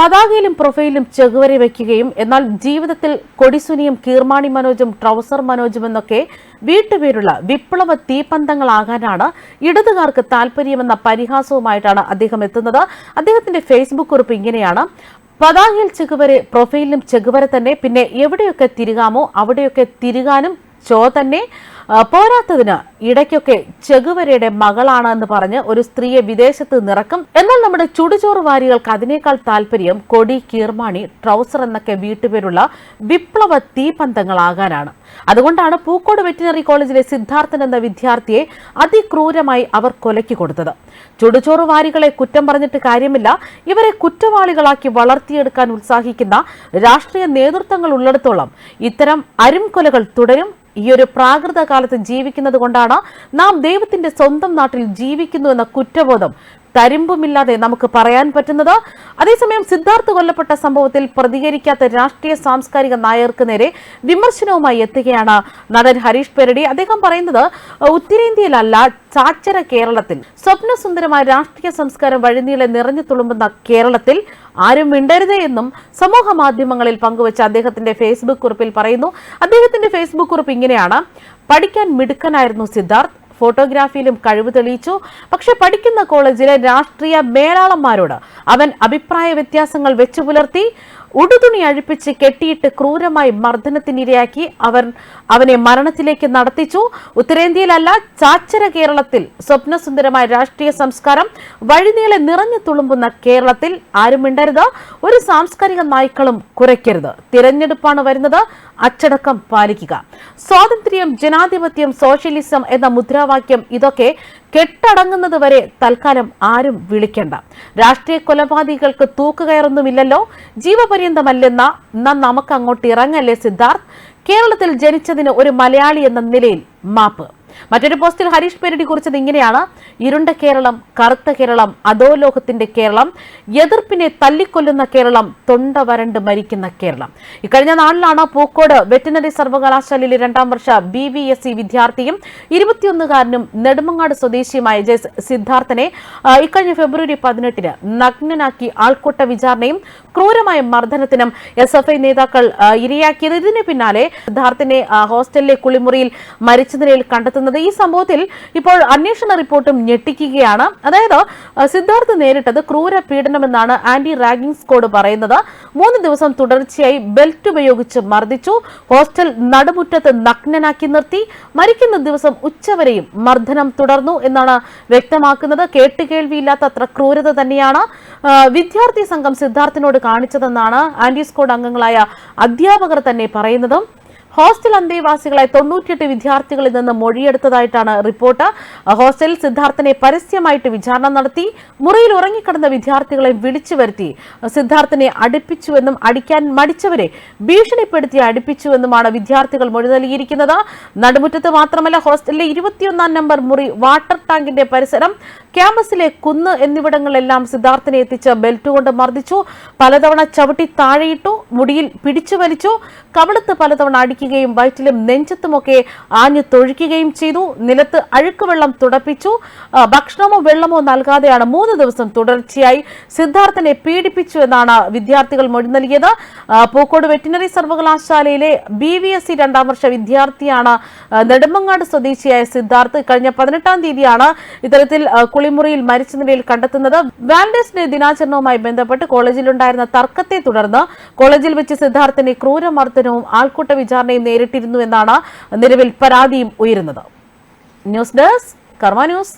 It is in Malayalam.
പതാകയിലും പ്രൊഫൈലും ചെകുവരെ വയ്ക്കുകയും എന്നാൽ ജീവിതത്തിൽ കൊടിസുനിയും കീർമാണി മനോജും ട്രൗസർ മനോജും എന്നൊക്കെ വീട്ടുപേരുള്ള വിപ്ലവ തീപന്തങ്ങളാകാനാണ് ഇടതുകാർക്ക് താല്പര്യമെന്ന പരിഹാസവുമായിട്ടാണ് അദ്ദേഹം എത്തുന്നത്. അദ്ദേഹത്തിന്റെ ഫേസ്ബുക്ക് കുറിപ്പ് ഇങ്ങനെയാണ്. പതാകയിൽ ചെകുവരെ പ്രൊഫൈലിലും ചെകുവരെ തന്നെ പിന്നെ എവിടെയൊക്കെ തിരുകാമോ അവിടെയൊക്കെ തിരുകാനും ചോ തന്നെ. പോരാത്തതിന് ഇടയ്ക്കൊക്കെ ചെകുവരയുടെ മകളാണ് എന്ന് പറഞ്ഞ് ഒരു സ്ത്രീയെ വിദേശത്ത് നിറക്കും. എന്നാൽ നമ്മുടെ ചുടുചോറ് വാരികൾക്ക് അതിനേക്കാൾ താല്പര്യം കൊടി കീർമാണി ട്രൗസർ എന്നൊക്കെ വീട്ടുപേരുള്ള വിപ്ലവ തീപന്തങ്ങളാകാനാണ്. അതുകൊണ്ടാണ് പൂക്കോട് വെറ്റിനറി കോളേജിലെ സിദ്ധാർത്ഥൻ എന്ന വിദ്യാർത്ഥിയെ അതിക്രൂരമായി അവർ കൊലക്കി കൊടുത്തത്. ചുടുചോറ് വാരികളെ കുറ്റം പറഞ്ഞിട്ട് കാര്യമില്ല. ഇവരെ കുറ്റവാളികളാക്കി വളർത്തിയെടുക്കാൻ ഉത്സാഹിക്കുന്ന രാഷ്ട്രീയ നേതൃത്വങ്ങൾ ഉള്ളിടത്തോളം ഇത്തരം അരുംകൊലകൾ തുടരും. ഈ ഒരു പ്രാകൃത കാലത്ത് ജീവിക്കുന്നത് കൊണ്ടാണ് നാം ദൈവത്തിന്റെ സ്വന്തം നാട്ടിൽ ജീവിക്കുന്നു എന്ന കുറ്റബോധം തരിമ്പുമില്ലാതെ നമുക്ക് പറയാൻ പറ്റുന്നത്. അതേസമയം സിദ്ധാർത്ഥ് കൊല്ലപ്പെട്ട സംഭവത്തിൽ പ്രതികരിക്കാത്ത രാഷ്ട്രീയ സാംസ്കാരിക നായർക്ക് നേരെ വിമർശനവുമായി എത്തുകയാണ് നടൻ ഹരീഷ് പെരടി. അദ്ദേഹം പറയുന്നത് ഉത്തരേന്ത്യയിലല്ല ചാച്ചര കേരളത്തിൽ. സ്വപ്നസുന്ദരമായ രാഷ്ട്രീയ സംസ്കാരം വഴിനീളെ നിറഞ്ഞു തുളുമ്പുന്ന കേരളത്തിൽ ആരും മിണ്ടരുതേ എന്നും സമൂഹ മാധ്യമങ്ങളിൽ പങ്കുവച്ച അദ്ദേഹത്തിന്റെ ഫേസ്ബുക്ക് കുറിപ്പിൽ പറയുന്നു. അദ്ദേഹത്തിന്റെ ഫേസ്ബുക്ക് കുറിപ്പ് ഇങ്ങനെയാണ്. പഠിക്കാൻ മിടുക്കനായിരുന്നു സിദ്ധാർത്ഥ്. ഫോട്ടോഗ്രാഫിയിലും കഴിവ് തെളിയിച്ചു. പക്ഷെ പഠിക്കുന്ന കോളേജിലെ രാഷ്ട്രീയ മേലാളന്മാരോട് അവൻ അഭിപ്രായ വ്യത്യാസങ്ങൾ വെച്ചു പുലർത്തി ഉടുതുണി അഴിപ്പിച്ച് കെട്ടിയിട്ട് ക്രൂരമായി മർദ്ദനത്തിനിരയാക്കി അവർ അവനെ മരണത്തിലേക്ക് നടത്തിച്ചു. ഉത്തരേന്ത്യയിലല്ല ചാച്ചര കേരളത്തിൽ സ്വപ്നസുന്ദരമായ രാഷ്ട്രീയ സംസ്കാരം വഴിനീളെ നിറഞ്ഞു തുളുമ്പുന്ന കേരളത്തിൽ ആരും മിണ്ടരുത്. ഒരു സാംസ്കാരിക നായ്ക്കളും കുറയ്ക്കരുത് തിരഞ്ഞെടുപ്പാണ് വരുന്നത്. അച്ചടക്കം പാലിക്കുക. സ്വാതന്ത്ര്യം ജനാധിപത്യം സോഷ്യലിസം എന്ന മുദ്രാവാക്യം ഇതൊക്കെ കെട്ടടങ്ങുന്നത് വരെ തൽക്കാലം ആരും വിളിക്കണ്ട. രാഷ്ട്രീയ കൊലപാതകൾക്ക് തൂക്കുകയറൊന്നുമില്ലല്ലോ ജീവപര്യന്തമല്ലെന്ന നമുക്ക് അങ്ങോട്ട് ഇറങ്ങല്ലേ സിദ്ധാർത്ഥ്? കേരളത്തിൽ ജനിച്ചതിന് ഒരു മലയാളി എന്ന നിലയിൽ മാപ്പ്. മറ്റൊരു പോസ്റ്റിൽ ഹരീഷ് പേരടി കുറിച്ചത് ഇങ്ങനെയാണ്. ഇരുണ്ട കേരളം കറുത്ത കേരളം അധോലോകത്തിന്റെ കേരളം എതിർപ്പിനെ തല്ലിക്കൊല്ലുന്ന കേരളം തൊണ്ട വരണ്ട് മരിക്കുന്ന കേരളം. ഇക്കഴിഞ്ഞ നാളിലാണ് പൂക്കോട് വെറ്റിനറി സർവകലാശാലയിലെ രണ്ടാം വർഷ ബി വി എസ് സി വിദ്യാർത്ഥിയും ഇരുപത്തിയൊന്നുകാരനും നെടുമങ്ങാട് സ്വദേശിയുമായ ജെ സിദ്ധാർത്ഥനെ ഇക്കഴിഞ്ഞ ഫെബ്രുവരി പതിനെട്ടിന് നഗ്നനാക്കി ആൾക്കൂട്ട വിചാരണയും ക്രൂരമായ മർദ്ദനത്തിനും എസ് എഫ് ഐ നേതാക്കൾ ഇരയാക്കിയത്. ഇതിന് പിന്നാലെ സിദ്ധാർത്ഥിനെ ഹോസ്റ്റലിലെ കുളിമുറിയിൽ മരിച്ച നിലയിൽ കണ്ടെത്തുന്നത് ഈ സംഭവത്തിൽ ഇപ്പോൾ അന്വേഷണ റിപ്പോർട്ടും ഞെട്ടിക്കുകയാണ്. അതായത് സിദ്ധാർത്ഥ് നേരിട്ടത് ക്രൂര പീഡനമെന്നാണ് ആന്റി റാഗിംഗ് സ്ക്വാഡ് പറയുന്നത്. മൂന്ന് ദിവസം തുടർച്ചയായി ബെൽറ്റ് ഉപയോഗിച്ച് മർദ്ദിച്ചു. ഹോസ്റ്റൽ നടുമുറ്റത്ത് നഗ്നനാക്കി നിർത്തി. മരിക്കുന്ന ദിവസം ഉച്ചവരെയും മർദ്ദനം തുടർന്നു എന്നാണ് വ്യക്തമാക്കുന്നത്. കേട്ടുകേൾവിയില്ലാത്ത അത്ര ക്രൂരത തന്നെയാണ്. വിദ്യാർത്ഥി സംഘം സിദ്ധാർത്ഥിനോട് കാണിച്ചതെന്നാണ് ആന്റി സ്കോഡ് അംഗങ്ങളായ അധ്യാപകർ തന്നെ പറയുന്നതും. ഹോസ്റ്റൽ അന്തേവാസികളെ തൊണ്ണൂറ്റിയെട്ട് വിദ്യാർത്ഥികളിൽ നിന്ന് മൊഴിയെടുത്തതായിട്ടാണ് റിപ്പോർട്ട്. ഹോസ്റ്റലിൽ സിദ്ധാർത്ഥനെ പരസ്യമായിട്ട് വിചാരണ നടത്തി മുറിയിൽ ഉറങ്ങിക്കിടന്ന വിദ്യാർത്ഥികളെ വിളിച്ചു വരുത്തി. സിദ്ധാർത്ഥനെ അടുപ്പിച്ചുവെന്നും അടിക്കാൻ മടിച്ചവരെ ഭീഷണിപ്പെടുത്തി അടുപ്പിച്ചുവെന്നുമാണ് വിദ്യാർത്ഥികൾ മൊഴി നൽകിയിരിക്കുന്നത്. നടുമുറ്റത്ത് മാത്രമല്ല ഹോസ്റ്റലിലെ ഇരുപത്തിയൊന്നാം നമ്പർ മുറി വാട്ടർ ടാങ്കിന്റെ പരിസരം ക്യാമ്പസിലെ കുന്ന് എന്നിവിടങ്ങളിലെല്ലാം സിദ്ധാർത്ഥനെ എത്തിച്ച് ബെൽറ്റ് കൊണ്ട് മർദ്ദിച്ചു. പലതവണ ചവിട്ടി താഴെയിട്ടു മുടിയിൽ പിടിച്ചു വലിച്ചു. കവിളത്ത് പലതവണ അടിക്കുകയും വയറ്റിലും നെഞ്ചത്തുമൊക്കെ ആഞ്ഞു തൊഴിക്കുകയും ചെയ്തു. നിലത്ത് അഴുക്ക് വെള്ളം തുടപ്പിച്ചു ഭക്ഷണമോ വെള്ളമോ നൽകാതെയാണ് മൂന്ന് ദിവസം തുടർച്ചയായി സിദ്ധാർത്ഥനെ പീഡിപ്പിച്ചു എന്നാണ് വിദ്യാർത്ഥികൾ മൊഴി നൽകിയത്. പൂക്കോട് വെറ്റിനറി സർവകലാശാലയിലെ ബി വി എസ് സി രണ്ടാം വർഷ വിദ്യാർത്ഥിയാണ് നെടുമ്പങ്ങാട് സ്വദേശിയായ സിദ്ധാർത്ഥ്. കഴിഞ്ഞ പതിനെട്ടാം തീയതിയാണ് ഇത്തരത്തിൽ കുളിമുറിയിൽ മരിച്ച നിലയിൽ കണ്ടെത്തുന്നത്. വാലന്റൈൻസ് ഡേ ദിനാചരണവുമായി ബന്ധപ്പെട്ട് കോളേജിലുണ്ടായിരുന്ന തർക്കത്തെ തുടർന്ന് കോളേജിൽ വെച്ച് സിദ്ധാർത്ഥിനെ ക്രൂരമർദ്ദനവും ആൾക്കൂട്ട നേരിട്ടിരുന്നു എന്നാണ് നിലവിൽ പരാതിയും ഉയരുന്നത്. News desk Karma news.